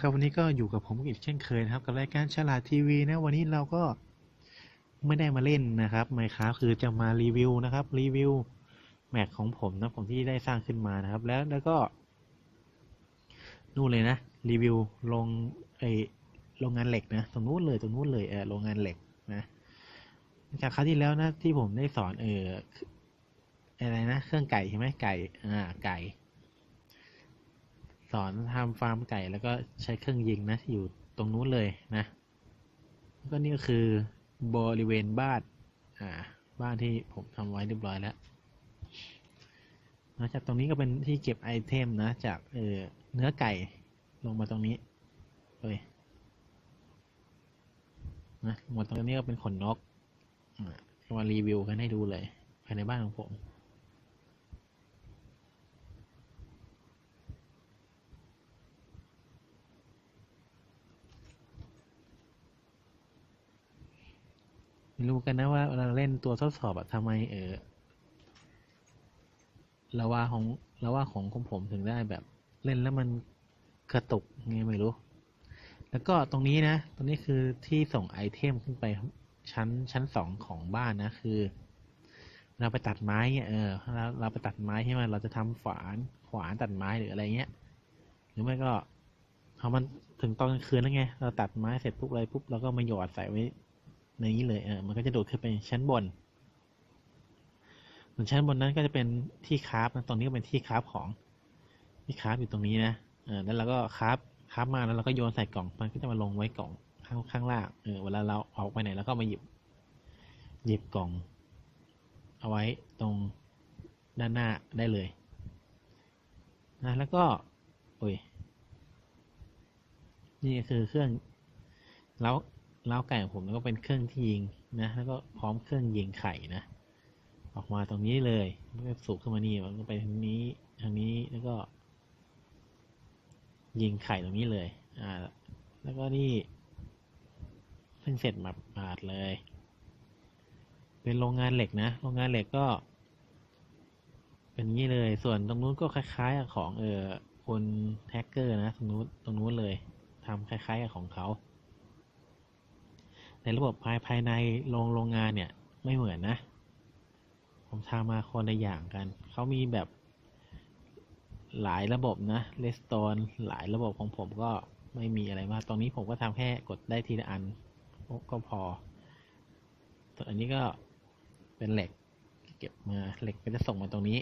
นะครับวันนี้ก็อยู่กับผมอีกเช่นเคยนะครับกับรายการฉลาดทีวีนะวันนี้เราก็ไม่ได้มาเล่นนะครับไมครับคือจะมารีวิวนะครับรีวิวแม็กของผมนะผมที่ได้สร้างขึ้นมานะครับ แล้วแล้วก็นู่นเลยนะรีวิวลงไอโรงงานเหล็กนะตรงนู้นเลยตรงนู้นเลยเออโรงงานเหล็กนะจากคราวที่แล้วนะที่ผมได้สอนเอออะไรนะเครื่องไก่ใช่ไหมไก่อ่าไก่ สอนทำฟาร์มไก่แล้วก็ใช้เครื่องยิงนะ อยู่ตรงนู้นเลยนะก็นี่ก็คือบริเวณบ้านอ่าบ้านที่ผมทำไว้เรียบร้อยแล้วนอกจากตรงนี้ก็เป็นที่เก็บไอเทมนะ จากเออเนื้อไก่ลงมาตรงนี้เลยนะหมดตรงนี้ก็เป็นขนนกมารีวิวกันให้ดูเลยภายในบ้านของผม ไม่รู้กันนะว่าเราเล่นตัวทดสอบอะทำไมเออละว่าของละว่าของของผมถึงได้แบบเล่นแล้วมันกระตุกไงไม่รู้ แล้วก็ตรงนี้นะ ตรงนี้คือที่ส่งไอเทมขึ้นไปชั้นชั้นสองของบ้านนะคือ เราไปตัดไม้เนี่ยเออเราเราไปตัดไม้ใช่ไหมเราจะทำฝานขวานตัดไม้หรืออะไรเงี้ย หรือไม่ก็พอมันถึงตอนกลางคืนแล้วไง เราตัดไม้เสร็จปุ๊บอะไรปุ๊บเราก็มาหยอดใส่ไว้ นี้เลยเออมันก็จะโดดขึ้นไปชั้นบนส่วนชั้นบนนั้นก็จะเป็นที่คราฟนะตรงนี้ก็เป็นที่คราฟของที่คราฟอยู่ตรงนี้นะเออแล้วเราก็คราฟคราฟมาแล้วเราก็โยนใส่กล่องมันก็จะมาลงไว้กล่องข้างข้างล่างเออเวลาเราออกไปไหนแล้วก็มาหยิบหยิบกล่อง เอาไว้ตรงด้านหน้าได้เลยนะแล้วก็โอ้ยนี่คือเครื่องแล้ว ล้าไก่ของผมแล้วก็เป็นเครื่องที่ยิงนะ แล้วก็พร้อมเครื่องยิงไข่นะ ออกมาตรงนี้เลยมันก็สูบขึ้นมานี่มันก็ไปทางนี้ทางนี้แล้วก็ ยิงไข่ตรงนี้เลย อ่า แล้วก็นี่เพิ่งเสร็จมาบาดเลย เป็นโรงงานเหล็กนะ โรงงานเหล็กก็ เป็นงี้เลย ส่วนตรงนู้นก็คล้ายๆกับของเออคนแฮกเกอร์นะตรงนู้นตรงนู้นเลยทำคล้ายๆกับของเขา ในระบบภายภายในโรงโรงงานเนี่ยไม่เหมือนนะ ผมทำมาคนละอย่างกัน เขามีแบบหลายระบบนะเลสโตนหลายระบบของผมก็ไม่มีอะไรมาก ตรงนี้ผมก็ทำแค่กดได้ทีละอันก็พอส่วอันนี้ก็เป็นเหล็กเก็บมาเหล็กก็จะส่งมาตรงนี้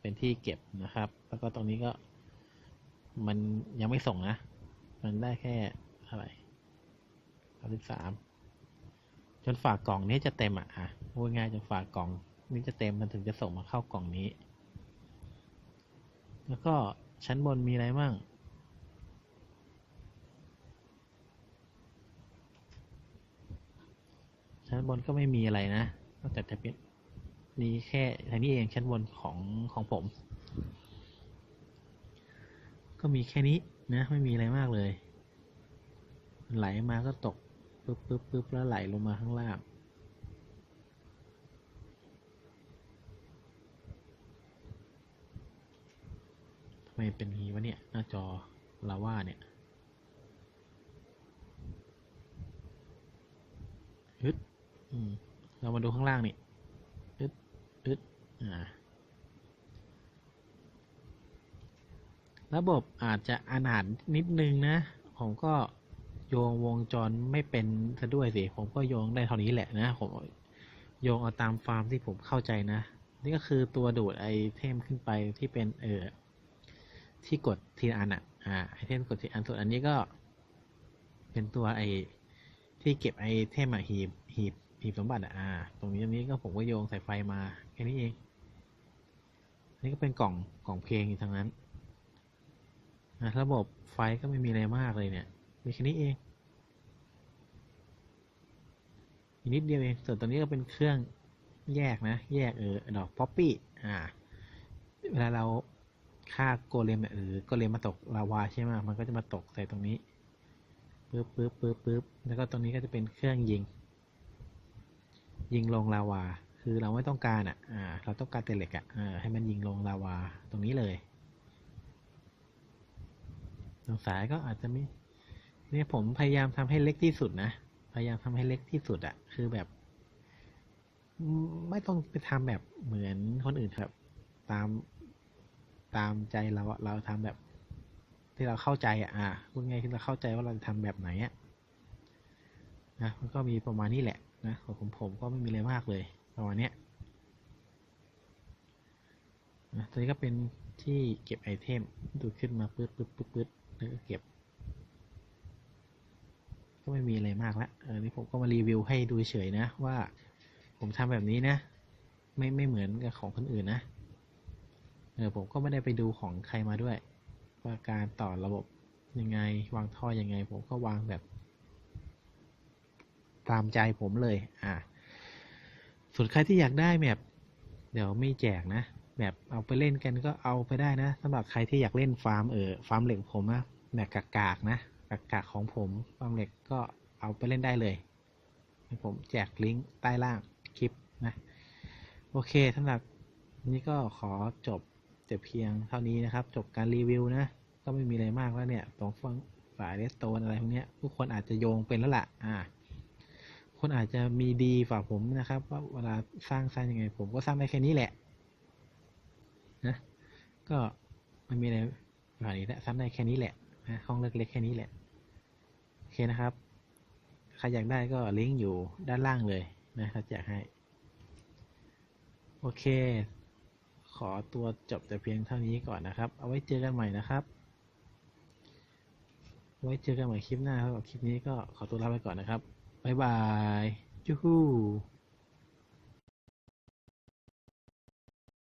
เป็นที่เก็บนะครับ แล้วก็ตรงนี้ก็มันยังไม่ส่งนะ มันได้แค่อะไร สามสิบสามจนฝากกล่องนี้จะเต็มอะอะพูดง่ายจนฝากกล่องนี้จะเต็มมันถึงจะส่งมาเข้ากล่องนี้ แล้วก็ชั้นบนมีอะไรมั่งชั้นบนก็ไม่มีอะไรนะนอกจากจะเป็นนี่แค่ทางนี้เองชั้นบนของของผม ก็มีแค่นี้นะ ไม่มีอะไรมากเลย ไหลมาก็ตก ปึ๊บปึ๊บปึ๊บแล้วไหลลงมาข้างล่างทำไมเป็นงี้วะเนี่ย หน้าจอลาว่าเนี่ยฮึดอืมเรามาดูข้างล่างนี่อึดอึดอ่าระบบอาจจะอนาถนิดนึงนะ ผมก็ โยงวงจรไม่เป็นซะด้วยสิ ผมก็โยงได้เท่านี้แหละนะ ผมโยงเอาตามฟาร์มที่ผมเข้าใจนะ นี่ก็คือตัวดูดไอเทมขึ้นไปที่เป็นเออที่กดทีอันอะ อ่า ไอเทมกดทีอันส่วนอันนี้ก็ เป็นตัวไอที่เก็บไอเทมอะหีบหีบหีบสมบัติอะ อ่า ตรงนี้ตรงนี้ก็ผมก็โยงสายไฟมาแค่นี้เองอันนี้ก็เป็นกล่องกล่องเพลงอยู่ทางนั้นนะระบบไฟก็ไม่มีอะไรมากเลยเนี่ย มีแค่นี้เอง อีกนิดเดียวเอง ส่วนตัวนี้ก็เป็นเครื่องแยกนะ แยกเออ ดอกป๊อปปี้ อ่า เวลาเราฆ่าโกเลมเนี่ยหรือโกเลมมาตกลาวาใช่ไหมมันก็จะมาตกใส่ตรงนี้ปึ๊บปึ๊บปึ๊บปึ๊บแล้วก็ตรงนี้ก็จะเป็นเครื่องยิง ยิงลงลาวา คือเราไม่ต้องการอะ อ่า เราต้องการแต่เหล็กอะ อ่า ให้มันยิงลงลาวาตรงนี้เลยสงสายก็อาจจะมี เนี่ยผมพยายามทำให้เล็กที่สุดนะ พยายามทำให้เล็กที่สุดอะคือแบบ ไม่ต้องไปทำแบบเหมือนคนอื่นครับ ตามตามใจเราเราทำแบบ ที่เราเข้าใจอะอะพูดง่ายที่เราเข้าใจว่าเราจะทำแบบไหนอะนะมันก็มีประมาณนี้แหละนะของผมผมก็ไม่มีอะไรมากเลยประมาณเนี้ยนะตัวนี้ก็เป็นที่เก็บไอเทมดูดขึ้นมาปึ๊ดปึ๊ดปึ๊ดปึ๊ดแล้วก็เก็บ ก็ไม่มีอะไรมากละเออนี่ผมก็มารีวิวให้ดูเฉยนะว่า ผมทำแบบนี้นะ ไม่ไม่เหมือนกับของคนอื่นนะเออผมก็ไม่ได้ไปดูของใครมาด้วย ว่าการต่อระบบยังไงวางท่อยังไง ผมก็วางแบบ ตามใจผมเลย อ่าส่วนใครที่อยากได้แบบ เดี๋ยวไม่แจกนะแบบเอาไปเล่นกันก็เอาไปได้นะสำหรับใครที่อยากเล่นฟาร์มเออฟาร์มเหล็กผมนะแบบกากๆนะ กากๆของผมฟาร์มเหล็กก็เอาไปเล่นได้เลย ผมแจกลิงก์ใต้ล่างคลิปนะ โอเคสำหรับนี้ก็ขอจบแต่เพียงเท่านี้นะครับ จบการรีวิวนะ ก็ไม่มีอะไรมากแล้วเนี่ยตรงฟังสายเรสโตนอะไรพวกนี้ทุกคนอาจจะโยงเป็นแล้วล่ะอ่าคนอาจจะมีดีฝ่าผมนะครับ ว่าเวลาสร้างสร้างยังไง ผมก็สร้างได้แค่นี้แหละนะก็ไม่มีอะไรฝ่านี้แหละสร้างได้แค่นี้แหละนะห้องเล็กๆแค่นี้แหละ โอเคนะครับ ใครอยากได้ก็ลิงก์อยู่ด้านล่างเลยนะครับอยากให้ โอเค ขอตัวจบแต่เพียงเท่านี้ก่อนนะครับ เอาไว้เจอกันใหม่นะครับ ไว้เจอกันใหม่คลิปหน้าครับคลิปนี้ก็ขอตัวลาไปก่อนนะครับ บ๊ายบาย จูฮู